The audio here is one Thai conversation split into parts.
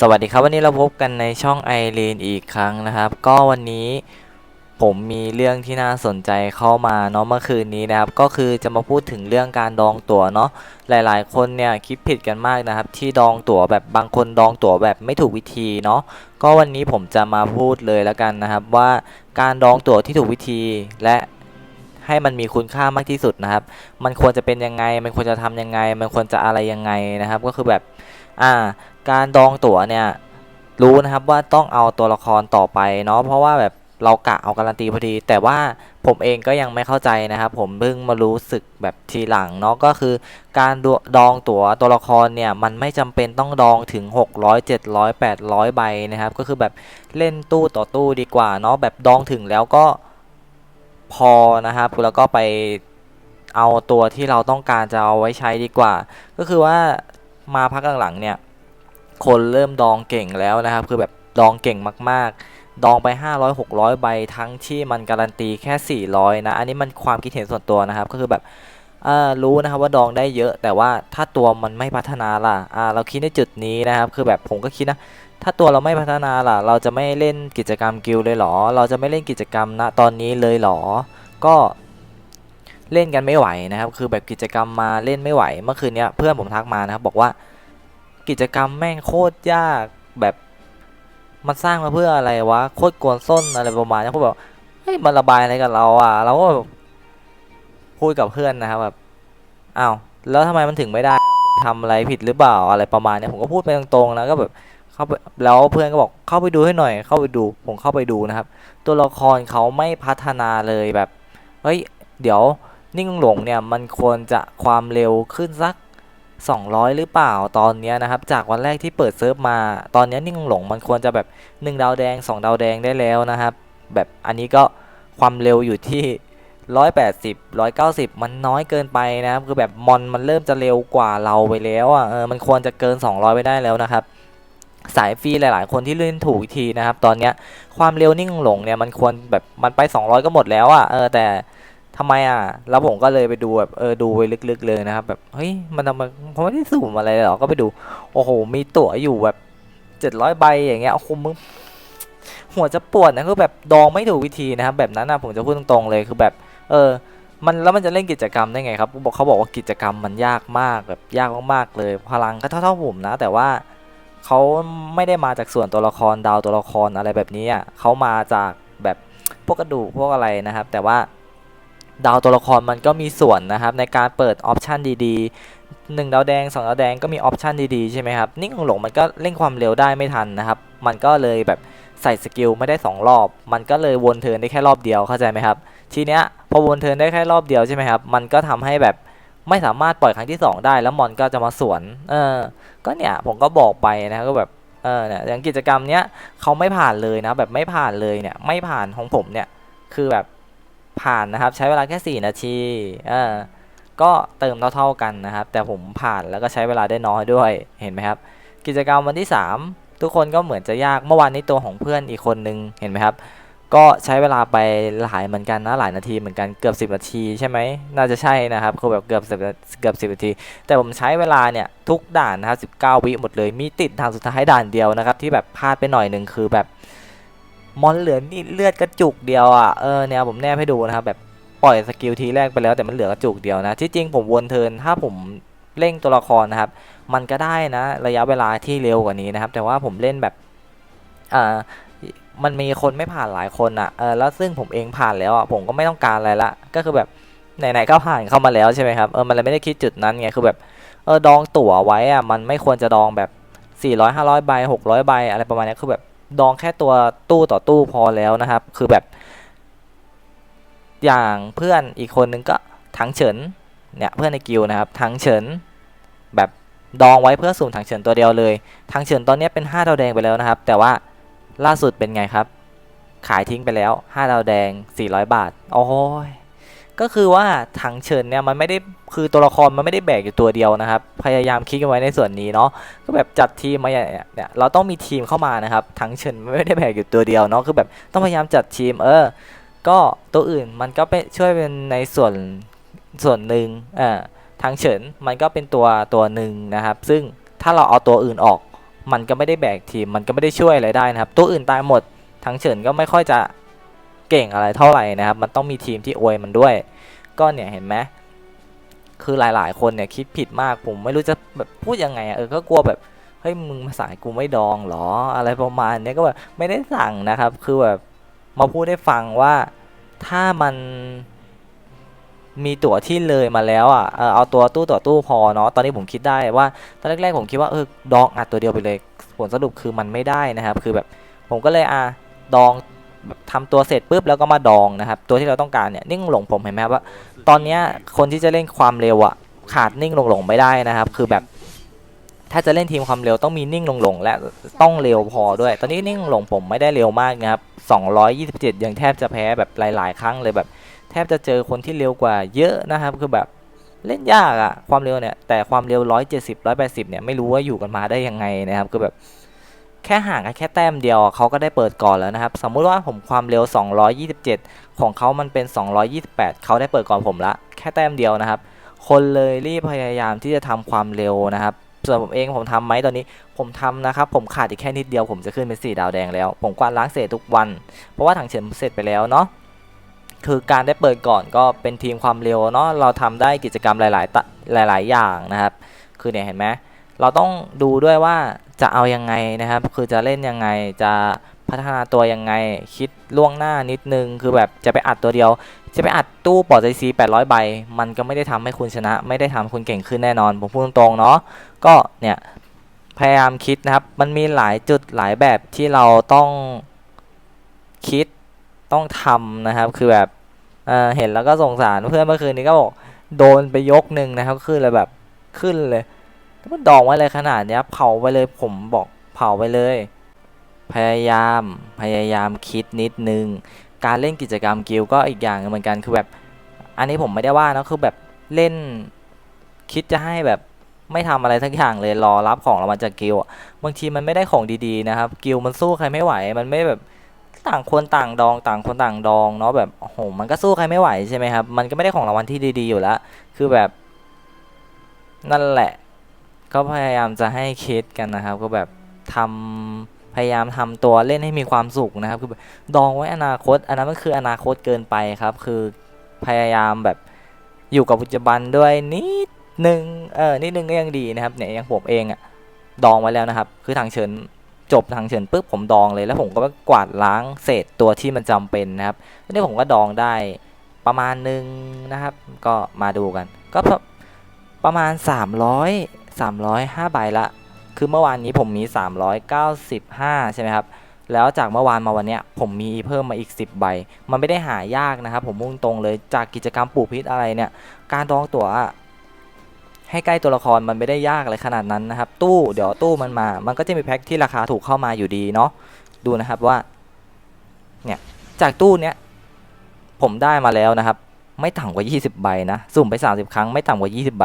สวัสดีครับวันนี้เราพบกันในช่องไอรีนอีกครั้งนะครับ ก็วันนี้ผมมีเรื่องที่น่าสนใจเข้ามาเนาะเมื่อคืนนี้นะครับ ก็คือจะมาพูดถึงเรื่องการดองตั๋วเนาะหลายๆ คนเนี่ยคิดผิดกันมากนะครับ ที่ดองตั๋วแบบบางคนดองตั๋วแบบไม่ถูกวิธีเนาะก็วันนี้ผมจะมาพูดเลยแล้วกันนะครับ ว่าการดองตั๋วที่ถูกวิธีและให้มันมีคุณค่ามากที่สุดนะครับ มันควรจะเป็นยังไง มันควรจะทำยังไง มันควรจะอะไรยังไงนะครับ ก็คือแบบ อ่า การดองตั๋วเนี่ยรู้นะครับว่าต้องเอาตัวละครต่อไปเนาะเพราะว่าแบบเรากะเอาการันตีพอดี แต่ว่าผมเองก็ยังไม่เข้าใจนะครับ ผมเพิ่งมารู้สึกแบบทีหลังเนาะก็คือ การดดองตั๋วตัวละครเนี่ยมันไม่จำเป็นต้องดองถึง 600 700 800 ใบนะครับ ก็คือแบบเล่นตู้ต่อตู้ดีกว่าเนาะแบบดองถึงแล้วก็พอนะครับแล้วก็ไปเอาตัวที่เราต้องการจะเอาไว้ใช้ดีกว่า ก็คือว่า มาพักหลังๆเนี่ยคนเริ่มดองเก่งแล้วนะครับคือแบบดองเก่งมากๆ ดองไป 500 600 ใบทั้งที่มันการันตีแค่ 400 นะ อันนี้มันความคิดเห็นส่วนตัวนะครับ ก็คือแบบรู้นะครับว่าดองได้เยอะ แต่ว่าถ้าตัวมันไม่พัฒนาล่ะเราคิดในจุดนี้นะครับ คือแบบผมก็คิดนะ ถ้าตัวเราไม่พัฒนาล่ะ เราจะไม่เล่นกิจกรรมกิลเลยเหรอ เราจะไม่เล่นกิจกรรมณตอนนี้เลยเหรอ ก็ เล่นกันไม่ไหวนะครับ คือแบบกิจกรรมมาเล่นไม่ไหว เมื่อคืนเนี้ยเพื่อนผมทักมานะครับ บอกว่ากิจกรรมแม่งโคตรยากแบบมันสร้างมาเพื่ออะไรวะโคตรกวนส้นอะไรประมาณนี้เขาบอกเฮ้ยมันระบายอะไรกับเราอะเราก็แบบพูดกับเพื่อนนะครับแบบอ้าวแล้วทำไมมันถึงไม่ได้มึงทำอะไรผิดหรือเปล่าอะไรประมาณนี้ผมก็พูดไปตรงๆนะก็แบบเข้าไปแล้วเพื่อนก็บอกเข้าไปดูให้หน่อย เข้าไปดูผมเข้าไปดูนะครับ ตัวละครเขาไม่พัฒนาเลยแบบเฮ้ยเดี๋ยว นิ่งหลงเนี่ยมันควรจะความเร็วขึ้นสัก 200 หรือเปล่าตอนนี้นะครับ จากวันแรกที่เปิดเซิร์ฟมาตอนนี้นิ่งหลงมันควรจะแบบ 1 ดาวแดง 2 ดาวแดงได้แล้วนะครับ แบบอันนี้ก็ความเร็วอยู่ที่180 190 มันน้อยเกินไปนะครับ คือแบบมอนมันเริ่มจะเร็วกว่าเราไปแล้วอะเออมันควรจะเกิน 200 ไปได้แล้วนะครับสายฟรีหลาย ๆ คนที่เล่นถูกวิธีนะครับ ตอนเนี้ยความเร็วนิ่งหลงเนี่ยมันควรแบบมันไป 200 ก็หมดแล้วอะเออแต่ ทำไมอะ แล้วผมก็เลยไปดูแบบเออดูไปลึกๆเลยนะครับ แบบเฮ้ยมันทำไมเขาไม่ได้สุ่มอะไรหรอกก็ไปดู โอ้โห มีตั๋วอยู่แบบเจ็ดร้อยใบอย่างเงี้ยโอ้โหมึงหัวจะปวดนะคือแบบดองไม่ถูกวิธีนะครับ แบบนั้นนะผมจะพูดตรงๆเลยคือแบบ เออ มันแล้วมันจะเล่นกิจกรรมได้ไงครับบอกเขาบอกว่ากิจกรรมมันยากมากแบบยากมากๆเลย พลังก็เท่าๆผมนะ แต่ว่าเขาไม่ได้มาจากส่วนตัวละครดาวตัวละครอะไรแบบนี้อะเขามาจากแบบพวกกระดูกพวกอะไรนะครับ แต่ว่า ดาวตัวละครมันก็มีส่วนนะครับในการเปิดออปชันดีๆ1ดาวแดง2ดาวแดงก็มีออปชันดีๆใช่ไหมครับนิ่งของหลงมันก็เร่งความเร็วได้ไม่ทันนะครับ มันก็เลยแบบใส่สกิลไม่ได้ 2 รอบ มันก็เลยวนเทิร์นได้แค่รอบเดียวเข้าใจไหมครับ ทีเนี้ยพอวนเทิร์นได้แค่รอบเดียวใช่ไหมครับ มันก็ทำให้แบบไม่สามารถปล่อยครั้งที่ 2 ได้แล้วมอนก็จะมาสวน เออ ก็เนี่ยผมก็บอกไปนะก็แบบ เออเนี่ยอย่างกิจกรรมเนี้ยเขาไม่ผ่านเลยนะแบบไม่ผ่านเลยเนี่ยไม่ผ่านของผมเนี่ยคือแบบ ผ่านนะครับ ใช้เวลาแค่ 4 นาทีเออก็เติมเท่าๆกันนะครับ แต่ผมผ่านแล้วก็ใช้เวลาได้น้อยด้วยเห็นไหมครับ กิจกรรมวันที่ 3 ทุกคนก็เหมือนจะยากเมื่อวานนี้ตัวของเพื่อนอีกคนนึงเห็นไหมครับ ก็ใช้เวลาไปหลายเหมือนกันนะหลายนาทีเหมือนกันเกือบ 10 นาทีใช่ไหมน่าจะใช่นะครับคือแบบเกือบ10เกือบ10นาที แต่ผมใช้เวลาเนี่ยทุกด่านนะครับ19 วิหมดเลยมีติดทางสุดท้ายด่านเดียวนะครับที่แบบพลาดไปหน่อยหนึ่งคือแบบ มอนเหลือนี่เลือดกระจุกเดียวอะเออเนี่ยผมแนบให้ดูนะครับแบบปล่อยสกิลทีแรกไปแล้วแต่มันเหลือกระจุกเดียวนะที่จริงผมวนเทินถ้าผมเร่งตัวละครนะครับ มันก็ได้นะ ระยะเวลาที่เร็วกว่านี้นะครับ แต่ว่าผมเล่นแบบอ่ามันมีคนไม่ผ่านหลายคนอะเออแล้วซึ่งผมเองผ่านแล้วอะผมก็ไม่ต้องการอะไรละก็คือแบบไหนๆก็ผ่านเข้ามาแล้วใช่ไหมครับเออมันเลยไม่ได้คิดจุดนั้นไงคือแบบเออดองตั๋วไว้อะมันไม่ควรจะดองแบบ400 500ใบ600ใบอะไรประมาณนี้คือแบบ ดองแค่ตัวตู้ต่อตู้พอแล้วนะครับ คือแบบ อย่างเพื่อนอีกคนนึงก็ถังเฉินเนี่ยเพื่อนในกิลนะครับถังเฉินแบบดองไว้เพื่อสุ่มถังเฉินตัวเดียวเลยถังเฉินตอนนี้เป็น5ดาวแดงไปแล้วนะครับ แต่ว่าล่าสุดเป็นไงครับ ขายทิ้งไปแล้ว5ดาวแดง 400 บาท โอ้ย ก็คือว่าถังเฉินเนี่ยมันไม่ได้คือตัวละครมันไม่ได้แบกอยู่ตัวเดียวนะครับ พยายามคิดกันไว้ในส่วนนี้เนาะก็แบบจัดทีมมาอย่างเนี่ยเราต้องมีทีมเข้ามานะครับทั้งเฉินไม่ได้แบกอยู่ตัวเดียวเนาะคือแบบต้องพยายามจัดทีมเออ ก็ตัวอื่นมันก็เป็นช่วยเป็นในส่วนส่วนหนึ่งเออทางเฉินมันก็เป็นตัวตัวหนึ่งนะครับ ซึ่งถ้าเราเอาตัวอื่นออก มันก็ไม่ได้แบกทีมมันก็ไม่ได้ช่วยอะไรได้นะครับ ตัวอื่นตายหมดทั้งเฉินก็ไม่ค่อยจะ เก่งอะไรเท่าไหร่นะครับ มันต้องมีทีมที่อวยมันด้วย ก็เนี่ยเห็นไหมคือหลาย ๆ คนเนี่ยคิดผิดมากผมไม่รู้จะแบบพูดยังไงอะเออก็กลัวแบบเฮ้ยมึงมาสายกูไม่ดองหรอ อะไรประมาณเนี้ยก็แบบไม่ได้สั่งนะครับ คือแบบมาพูดให้ฟังว่าถ้ามันมีตั๋วที่เลยมาแล้วอะเออเอาตัวตู้ต่อตู้พอเนาะตอนนี้ผมคิดได้ว่าตอนแรกๆผมคิดว่าเออดองอัดตัวเดียวไปเลย ผลสรุปคือมันไม่ได้นะครับ คือแบบผมก็เลยอะดอง ทำตัวเสร็จปุ๊บแล้วก็มาดองนะครับ ตัวที่เราต้องการเนี่ยนิ่งหลงผมเห็นไหมครับว่า ตอนนี้คนที่จะเล่นความเร็วอะขาดนิ่งหลงหลงไม่ได้นะครับ คือแบบ ถ้าจะเล่นทีมความเร็วต้องมีนิ่งหลงหลงและต้องเร็วพอด้วย ตอนนี้นิ่งหลงผมไม่ได้เร็วมากนะครับ227 ยังแทบจะแพ้แบบหลาย ๆ ครั้งเลยแบบ แทบจะเจอคนที่เร็วกว่าเยอะนะครับคือแบบเล่นยากอะความเร็วเนี่ยแต่ความเร็ว 170 180 เนี่ยไม่รู้ว่าอยู่กันมาได้ยังไงนะครับคือแบบ แค่ห่างกันแค่แต้มเดียวเขาก็ได้เปิดก่อนแล้วนะครับ สมมุติว่าผมความเร็ว 227 ของเขามันเป็น 228 เขาได้เปิดก่อนผมละแค่แต้มเดียวนะครับ คนเลยรีบพยายามที่จะทำความเร็วนะครับส่วนผมเองผมทำไหมตอนนี้ผมทำนะครับ ผมขาดอีกแค่นิดเดียวผมจะขึ้นเป็นสีดาวแดงแล้ว ผมกวาดล้างเศษทุกวัน เพราะว่าถังเฉินเสร็จไปแล้วเนาะคือการได้เปิดก่อนก็เป็นทีมความเร็วเนาะเราทำได้กิจกรรมหลาย ๆ หลาย ๆ อย่างนะครับ คือเนี่ยเห็นไหมเราต้องดูด้วยว่า จะเอายังไงนะครับ คือจะเล่นยังไงจะพัฒนาตัวยังไงคิดล่วงหน้านิดนึง คือแบบจะไปอัดตัวเดียว จะไปอัดตู้ปอดไอซี800ใบ มันก็ไม่ได้ทำให้คุณชนะ ไม่ได้ทำให้คุณเก่งขึ้นแน่นอน ผมพูดตรงๆเนาะก็เนี่ยพยายามคิดนะครับ มันมีหลายจุดหลายแบบที่เราต้องคิดต้องทำนะครับ คือแบบเเห็นแล้วก็สงสารเพื่อนเมื่อคืนนี้ก็บอกโดนไปยกหนึ่งนะครับ ขึ้นเลยแบบขึ้นเลย มันดองไว้เลยขนาดเนี้ยเผาไปเลยผมบอกเผาไปเลย พยายามพยายามคิดนิดนึง การเล่นกิจกรรมกิลก็อีกอย่างเหมือนกันคือแบบ อันนี้ผมไม่ได้ว่านะคือแบบเล่นคิดจะให้แบบไม่ทำอะไรทั้งอย่างเลยรอรับของรางวัลจากกิลบางทีมันไม่ได้ของดีๆนะครับ กิลมันสู้ใครไม่ไหว มันไม่แบบต่างคนต่างดอง ต่างคนต่างดองเนาะแบบโอ้โหมันก็สู้ใครไม่ไหวใช่ไหมครับ มันก็ไม่ได้ของรางวัลที่ดีๆอยู่แล้ว คือแบบนั่นแหละ ก็พยายามจะให้คิดกันนะครับ ก็แบบทำพยายามทำตัวเล่นให้มีความสุขนะครับ คือดองไว้อนาคต อันนั้นมันคืออนาคตเกินไปครับ คือพยายามแบบอยู่กับปัจจุบันด้วยนิดนึงเออนิดนึงก็ยังดีนะครับเนี่ยอย่างผมเองอะดองไว้แล้วนะครับ คือทางเฉินจบทางเฉินปุ๊บผมดองเลยแล้วผมก็กวาดล้างเศษตัวที่มันจำเป็นนะครับแล้วนี่ผมก็ดองได้ประมาณนึงนะครับ ก็มาดูกัน ก็ประประมาณ 300 305ใบละ คือเมื่อวานนี้ผมมี 395 ใช่ไหมครับ แล้วจากเมื่อวานมาวันนี้ผมมีเพิ่มมาอีก 10 ใบ มันไม่ได้หายากนะครับ ผมมุ่งตรงเลยจากกิจกรรมปลูกพิษอะไรเนี่ย การดองตั๋วให้ใกล้ตัวละครมันไม่ได้ยากเลยขนาดนั้นนะครับ ตู้เดี๋ยวตู้มันมา มันก็จะมีแพ็คที่ราคาถูกเข้ามาอยู่ดีเนาะ ดูนะครับว่า เนี่ย จากตู้เนี้ยผมได้มาแล้วนะครับ ไม่ต่ำกว่า 20 ใบนะ สุ่มไป 30 ครั้งไม่ต่ำกว่า 20 ใบ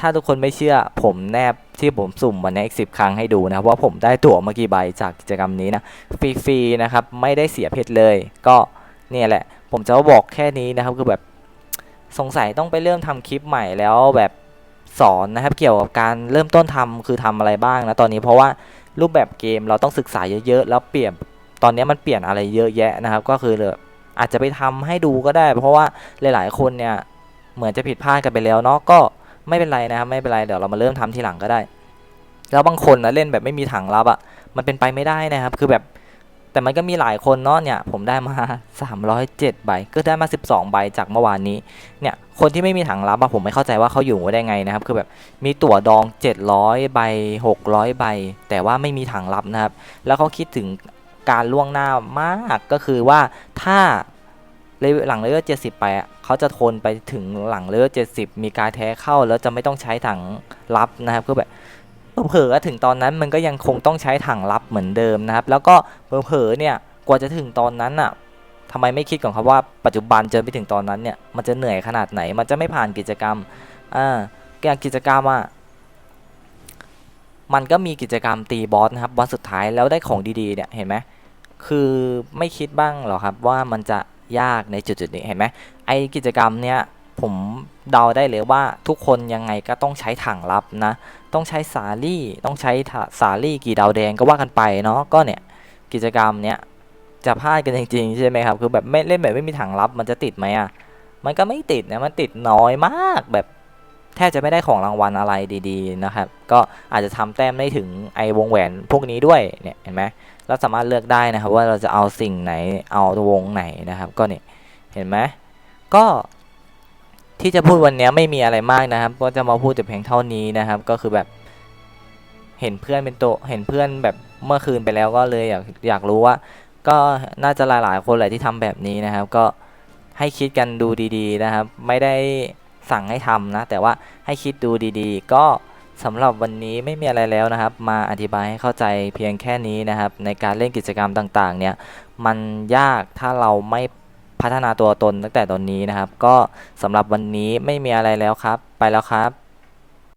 ถ้าทุกคนไม่เชื่อผมแนบที่ผมสุ่มวันนี้อีกสิครั้งให้ดูนะครับว่าผมได้ตั๋วมากี่ใบจากกิจกรรมนี้นะฟรีๆนะครับไม่ได้เสียเพชรเลย ก็เนี่ยแหละ ผมจะบอกแค่นี้นะครับคือแบบสงสัยต้องไปเริ่มทำคลิปใหม่แล้วแบบสอนนะครับเกี่ยวกับการเริ่มต้นทำคือทำอะไรบ้างนะตอนนี้เพราะว่ารูปแบบเกมเราต้องศึกษาเยอะๆแล้วเปลี่ยนตอนนี้มันเปลี่ยนอะไรเยอะแยะนะครับ ก็คือเลยอาจจะไปทำให้ดูก็ได้ เพราะว่าหลายๆคนเนี่ยเหมือนจะผิดพลาดกันไปแล้วเนาะก็ ไม่เป็นไรนะครับไม่เป็นไรเดี๋ยวเรามาเริ่มทำทีหลังก็ได้ แล้วบางคนนะเล่นแบบไม่มีถังรับอะ่ะมันเป็นไปไม่ได้นะครับ คือแบบแต่มันก็มีหลายคนเนาะเนี่ยผมได้มา 307 ใบ ก็ได้มา 12 ใบจากเมื่อวานนี้ เนี่ยคนที่ไม่มีถังรับอะผมไม่เข้าใจว่าเขาอยู่ได้ไงนะครับ คือแบบมีตั๋วดอง 700 ใบ 600 ใบ แต่ว่าไม่มีถังรับนะครับ แล้วเขาคิดถึงการล่วงหน้ามากก็คือว่าถ้าเลเวลหลังเลเวลเจ็ดสิบไปอะ เขาจะทนไปถึงหลังเลเวลเจ็ดสิบมีการแท้เข้าแล้วจะไม่ต้องใช้ถังรับนะครับคือแบบเผลอถึงตอนนั้นมันก็ยังคงต้องใช้ถังรับเหมือนเดิมนะครับ แล้วก็เผลอเนี่ยกว่าจะถึงตอนนั้นอะทำไมไม่คิดก่อนครับว่าปัจจุบันเจอไปถึงตอนนั้นเนี่ยมันจะเหนื่อยขนาดไหน มันจะไม่ผ่านกิจกรรมอ่าการกิจกรรมอะมันก็มีกิจกรรมตีบอสนะครับวันสุดท้ายแล้วได้ของดีๆเนี่ยเห็นไหมคือไม่คิดบ้างหรอครับว่ามันจะ ยากในจุดๆนี้เห็นไหมไอกิจกรรมเนี้ยผมเดาได้เลยว่าทุกคนยังไงก็ต้องใช้ถังลับนะ ต้องใช้สาลี่ต้องใช้ถสาลี่กี่ดาวแดงก็ว่ากันไปเนาะก็เนี่ยกิจกรรมเนี้ยจะพลาดกันจริงๆใช่ไหมครับ คือแบบไม่เล่นแบบไม่มีถังลับมันจะติดไหมอะ่ะ มันก็ไม่ติดนะ มันติดน้อยมากแบบ แทบจะไม่ได้ของรางวัลอะไรดีๆนะครับ ก็อาจจะทำแต้มได้ถึงไอวงแหวนพวกนี้ด้วยเนี่ยเห็นไหมเราสามารถเลือกได้นะครับ ว่าเราจะเอาสิ่งไหนเอาวงไหนนะครับ ก็เนี่ยเห็นไหมก็ที่จะพูดวันนี้ไม่มีอะไรมากนะครับ ก็จะมาพูดแต่เพียงเท่านี้นะครับ ก็คือแบบเห็นเพื่อนเป็นโตะเห็นเพื่อนแบบเมื่อคืนไปแล้วก็เลยอยากอยากรู้ว่า ก็น่าจะหลายๆคนแหละที่ทำแบบนี้นะครับ ก็ให้คิดกันดูดี ๆนะครับ ไม่ได้ สั่งให้ทำนะ แต่ว่าให้คิดดูดีๆ ก็สำหรับวันนี้ไม่มีอะไรแล้วนะครับ มาอธิบายให้เข้าใจเพียงแค่นี้นะครับ ในการเล่นกิจกรรมต่างๆ เนี่ยมันยากถ้าเราไม่พัฒนาตัวตนตั้งแต่ตอนนี้นะครับ ก็สำหรับวันนี้ไม่มีอะไรแล้วครับ ไปแล้วครับ